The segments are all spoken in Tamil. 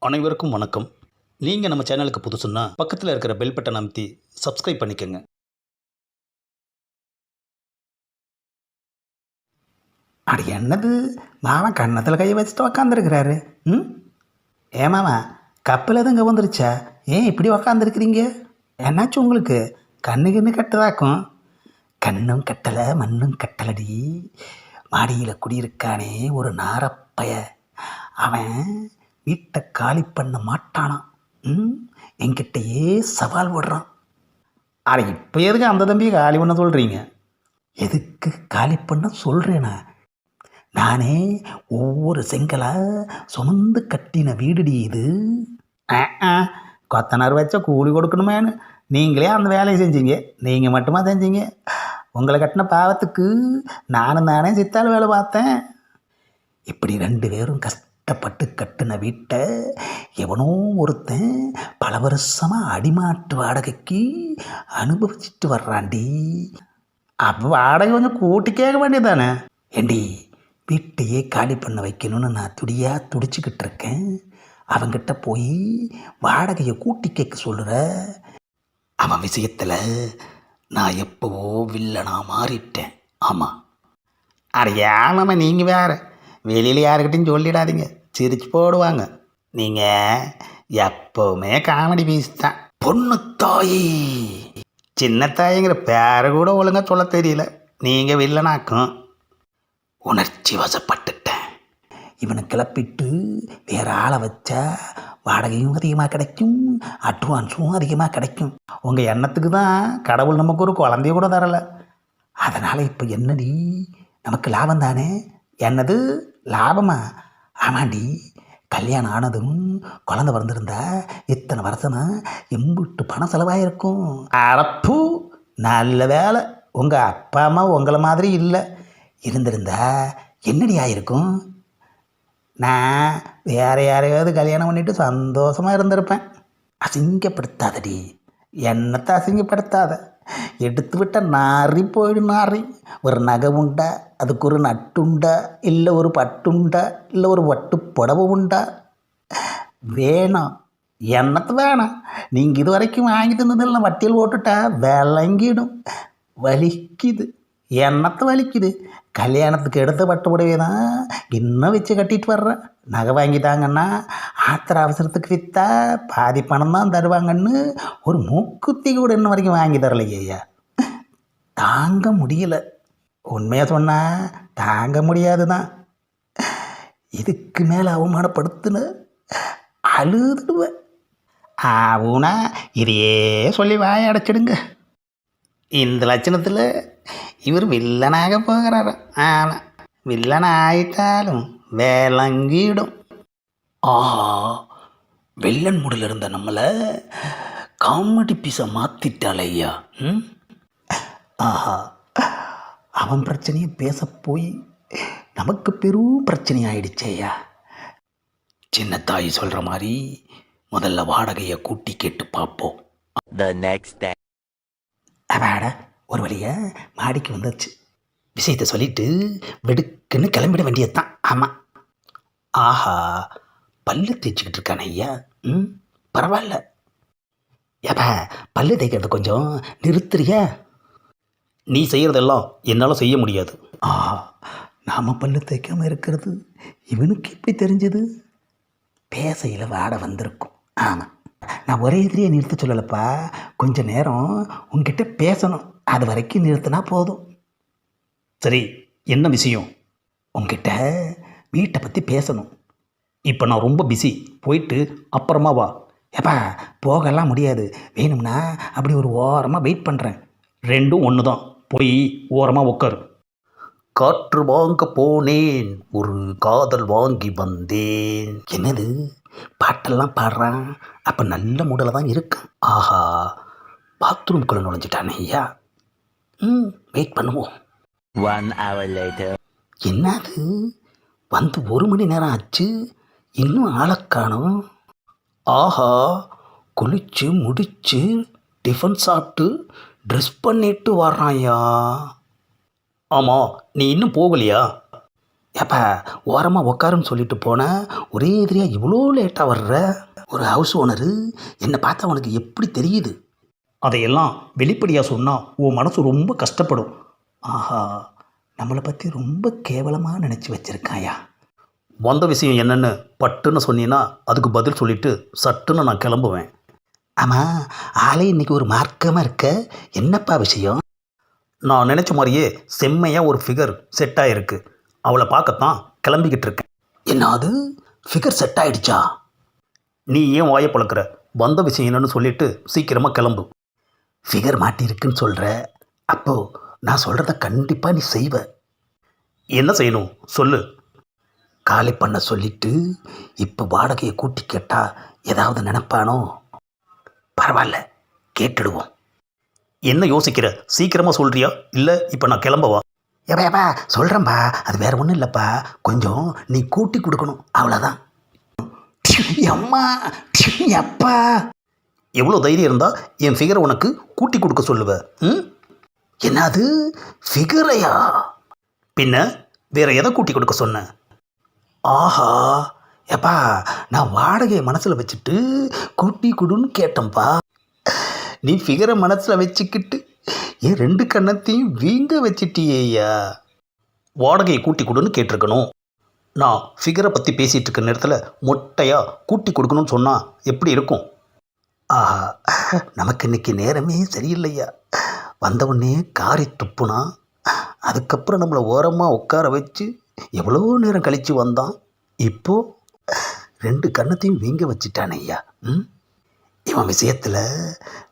அனைவருக்கும் வணக்கம். நீங்கள் நம்ம சேனலுக்கு புதுசுன்னா பக்கத்தில் இருக்கிற பெல் பட்டன் அமைத்தி சப்ஸ்கிரைப் பண்ணிக்கோங்க. அட என்னது? மாமா கன்னத்தில் கையை வச்சுட்டு உக்காந்துருக்கிறாரு. ம்? ஏமாமா கப்பில் எதுங்க வந்துருச்சா? ஏன் இப்படி உக்காந்துருக்கிறீங்க? என்னாச்சு உங்களுக்கு? கண்ணு கண்ணு கட்டுதாக்கும். கண்ணும் கட்டலை மண்ணும் கட்டலடி. மாடியில் குடியிருக்கானே ஒரு நாரப்பய. அவன் வீட்டை காலி பண்ண மாட்டானா ம்? என்கிட்டயே சவால் விடுறான். அட இப்போ எதுக்கு அந்த தம்பியை காலி பண்ண சொல்கிறீங்க எதுக்கு காலி பண்ண சொல்கிறேனா நானே ஒவ்வொரு செங்கலாக சுமந்து கட்டின வீடுடி இது. ஆ, ஆ, கொத்தனார் வச்ச கூலி கொடுக்கணுமேனு நீங்களே அந்த வேலையை செஞ்சீங்க. நீங்கள் மட்டுமா செஞ்சீங்க? உங்களை கட்டின பாவத்துக்கு நானும் தானே சித்தாள் வேலை பார்த்தேன். இப்படி ரெண்டு பேரும் கஷ்டப்பட்டு கட்டின வீட்டை எவனோ ஒருத்தன் பல வருஷமாக அடிமாட்டு வாடகைக்கு அனுபவிச்சுட்டு வர்றாண்டி அப்போ வாடகை கொஞ்சம் கூட்டி கேட்க வேண்டியதானே ஏண்டி வீட்டையே காலி பண்ண வைக்கணும்னு நான் துடியாக துடிச்சுக்கிட்டு இருக்கேன். அவங்கிட்ட போய் வாடகையை கூட்டி கேட்க சொல்லுற? அவன் விஷயத்தில் நான் எப்போவோ வில்லனா மாறிட்டேன். ஆமாம் அட ஏமாம நீங்கள் வேற. வெளியில் யாருக்கிட்டையும் சொல்லிடாதீங்க. சிரிச்சு போடுவாங்க. நீங்கள் எப்போவுமே காமெடி பீஸ் தான். பொண்ணு தாயி. சின்ன தாயிங்கிற பேரை கூட ஒழுங்காக சொல்ல தெரியல. நீங்கள் வில்லனாக்கும். உணர்ச்சி வசப்பட்டுட்டேன். இவனை கிளப்பிட்டு வேற ஆளை வச்சா வாடகையும் அதிகமாக கிடைக்கும் அட்வான்ஸும் அதிகமாக கிடைக்கும். உங்கள் எண்ணத்துக்கு தான் கடவுள் நமக்கு ஒரு குழந்தைய கூட தரலை. அதனால் இப்போ என்னடி? நமக்கு லாபம் தானே? என்னது? லாபமா? ஆமாண்டி கல்யாணம் ஆனதும் குழந்தை பிறந்திருந்தா இத்தனை வருஷமா எம்புட்டு பணம் செலவாயிருக்கும். அறப்பு நல்ல வேலை. உங்கள் அப்பா அம்மா உங்களை மாதிரி இல்லை. இருந்திருந்தா என்னடி ஆயிருக்கும்? நான் வேற யாரையாவது கல்யாணம் பண்ணிட்டு சந்தோஷமாக இருந்திருப்பேன். அசிங்கப்படுத்தாதடி. என்னத்தை அசிங்கப்படுத்தாத? எடுத்து விட்டால் நாரி போயிடும் நாரி. ஒரு நகை உண்டா? அதுக்கு ஒரு நட்டுண்டா? இல்லை ஒரு பட்டுண்டா? இல்லை ஒரு வட்டு புடவை உண்டா? வேணாம். என்னத்து வேணாம். நீங்கள் இது வரைக்கும் வாங்கி தந்ததில்லை வட்டியில் போட்டுட்டா விளங்கிடும். வலிக்குது. என்னத்தை வலிக்குது? கல்யாணத்துக்கு எடுத்த பட்டு புடவை தான் இன்னும் வச்சு கட்டிட்டு வர்றேன் நகை வாங்கிட்டாங்கன்னா ஆத்திர அவசரத்துக்கு விற்றா பாதி பணம் தான் தருவாங்கன்னு ஒரு மூக்குத்தி கூட இன்ன வரைக்கும் வாங்கி தரலையே ஐயா. தாங்க முடியல. உண்மையாக சொன்னால் தாங்க முடியாது தான் இதுக்கு மேலே அவமானப்படுத்துன்னு அழுதுடுவேன் ஆவுனா இதையே சொல்லி வாய அடைச்சிடுங்க. இந்த லட்சணத்தில் இவர் வில்லனாக போகிறாரு ஆனால் வில்லன் ஆயிட்டாலும் வேலங்கிடும் ஆஹா வில்லன் மூடில் இருந்த நம்மளை காமெடி பீஸை மாற்றிட்டாள் ஐயா ம் ஆஹா அவன் பிரச்சனையை பேச போய் நமக்கு பெரும் பிரச்சனை ஆயிடுச்சே ஐயா சின்ன தாய் சொல்கிற மாதிரி முதல்ல வாடகையை கூட்டி கேட்டு பார்ப்போம் The next day. ஒரு வழியாக மாடிக்கு வந்தாச்சு. விஷயத்தை சொல்லிட்டு வெடுக்குன்னு கிளம்பிட வேண்டியதுதான். ஆமாம் ஆஹா பல்லு தேய்ச்சிக்கிட்டு இருக்கானே ஐயா. ம் பரவாயில்ல. ஏப்பா பல்லு தேய்க்கிறது கொஞ்சம் நிறுத்துறியா? நீ செய்கிறதெல்லாம் என்னால் செய்ய முடியாது. ஆ நாம் பல்லு தேய்க்காமல் இருக்கிறது இவனுக்கு எப்படி தெரிஞ்சது? பேசையில் வாட வந்திருக்கும். ஆமாம் நான் ஒரே எதிரியை நிறுத்த சொல்லலப்பா. கொஞ்ச நேரம் உங்ககிட்ட பேசணும். அது வரைக்கும் நிறுத்தினா போதும். சரி என்ன விஷயம்? உங்ககிட்ட வீட்டை பற்றி பேசணும். இப்போ நான் ரொம்ப பிஸி போயிட்டு அப்புறமா வா. ஏப்பா போகலாம் முடியாது. வேணும்னா அப்படி ஒரு ஓரமாக வெயிட் பண்ணுறேன் ரெண்டும் ஒன்று தான் போய் ஓரமாக உட்காரு காற்று வாங்க போனேன். ஒரு காதல் வாங்கி வந்தேன். என்னது? பாட்டெல்லாம் பாடுறான். அப்போ நல்ல மூடில் தான் இருக்கான். ஆஹா பாத்ரூம்குள்ளே நுழைஞ்சிட்டானே ஐயா. ம் வெயிட் பண்ணுவோம். One hour later. என்னது? வந்து ஒரு மணி நேரம் ஆச்சு. இன்னும் ஆளைக் காணோம். ஆஹா குளிச்சு முடிச்சு டிஃபன் சாப்பிட்டு ட்ரெஸ் பண்ணிட்டு வர்றான்யா ஆமாம் நீ இன்னும் போகலையா? ஏப்பா ஓரமாக உக்காருன்னு சொல்லிட்டு போனேன் ஒரே எதிரியாக இவ்வளோ லேட்டாக வர்ற? ஒரு ஹவுஸ் ஓனரு என்னை பார்த்தா உனக்கு எப்படி தெரியுது? அதையெல்லாம் வெளிப்படையாக சொன்னால் உன் மனசு ரொம்ப கஷ்டப்படும். ஆஹா நம்மளை பற்றி ரொம்ப கேவலமாக நினச்சி வச்சிருக்காயா? வந்த விஷயம் என்னென்னு பட்டுன்னு சொன்னீங்கன்னா அதுக்கு பதில் சொல்லிட்டு சட்டுன்னு நான் கிளம்புவேன். ஆமாம் ஆளே இன்னைக்கு ஒரு மார்க்கமாக இருக்க? என்னப்பா விஷயம்? நான் நினச்ச மாதிரியே செம்மையாக ஒரு ஃபிகர் செட் ஆகிருக்கு அவளை பார்க்கத்தான் கிளம்பிக்கிட்டு இருக்கேன் என்னது? ஃபிகர் செட் ஆயிடுச்சா? நீ ஏன் வாயை பழக்கிற வந்த விஷயம் என்னன்னு சொல்லிட்டு சீக்கிரமாக கிளம்பு. ஃபிகர் மாட்டியிருக்குன்னு சொல்கிற அப்போது நான் சொல்கிறத கண்டிப்பாக நீ செய்வ. என்ன செய்யணும்? சொல்லு. காலி பண்ண சொல்லிட்டு இப்போ வாடகையை கூட்டி கேட்டா ஏதாவது நினைப்பானோ? பரவாயில்ல கேட்டுடுவோம். என்ன யோசிக்கிற? சீக்கிரமாக சொல்றியா? இல்லை இப்போ நான் கிளம்பவா? ஏப்பா ஏப்பா சொல்கிறேன்பா அது வேறு ஒன்றும் இல்லைப்பா. கொஞ்சம் நீ கூட்டி கொடுக்கணும். அவ்வளோதான் அம்மா அப்பா எவ்வளோ தைரியம் இருந்தால் என் ஃபிகரை உனக்கு கூட்டி கொடுக்க சொல்லுவ. ம்? என்னது? ஃபிகரையா பின்ன வேற எதை கூட்டி கொடுக்க சொன்னேன் ஆஹா எப்பா நான் வாடகையை மனசில் வச்சுட்டு கூட்டி கொடுன்னு கேட்டேன்ப்பா நீ ஃபிகரை மனசில் வச்சுக்கிட்டு என் ரெண்டு கண்ணத்தையும் வீங்க வச்சிட்டியேயா வாடகையை கூட்டி கொடுன்னு கேட்டிருக்கணும். நான் ஃபிகரை பற்றி பேசிகிட்டு இருக்க நேரத்தில் மொட்டையாக கூட்டி கொடுக்கணும்னு சொன்னால் எப்படி இருக்கும்? ஆஹா நமக்கு இன்னைக்கு நேரமே சரியில்லையா? வந்தவுடனே காரி துப்புனா அதுக்கப்புறம் நம்மளை ஓரமாக உட்கார வச்சு எவ்வளோ நேரம் கழித்து வந்தான்? இப்போது ரெண்டு கண்ணத்தையும் வீங்க வச்சிட்டானே ஐயா ம்? இவன் விஷயத்தில்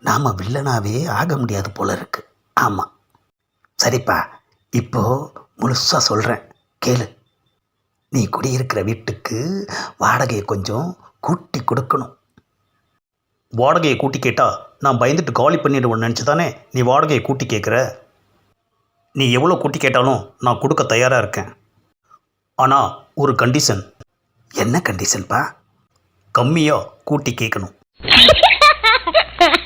நாம் வில்லனாவே ஆக முடியாது போல இருக்குது ஆமாம் சரிப்பா இப்போ முழுசாக சொல்கிறேன் கேளு. நீ குடியிருக்கிற வீட்டுக்கு வாடகையை கொஞ்சம் கூட்டி கொடுக்கணும். வாடகையை கூட்டி கேட்டால் நான் பயந்துட்டு காலி பண்ணிடுவேன்னு நினச்சி தானே நீ வாடகையை கூட்டி கேட்குற நீ எவ்வளோ கூட்டி கேட்டாலும் நான் கொடுக்க தயாராக இருக்கேன். ஆனால் ஒரு கண்டிஷன் என்ன கண்டிஷன்ப்பா கம்மியாக கூட்டி கேட்கணும்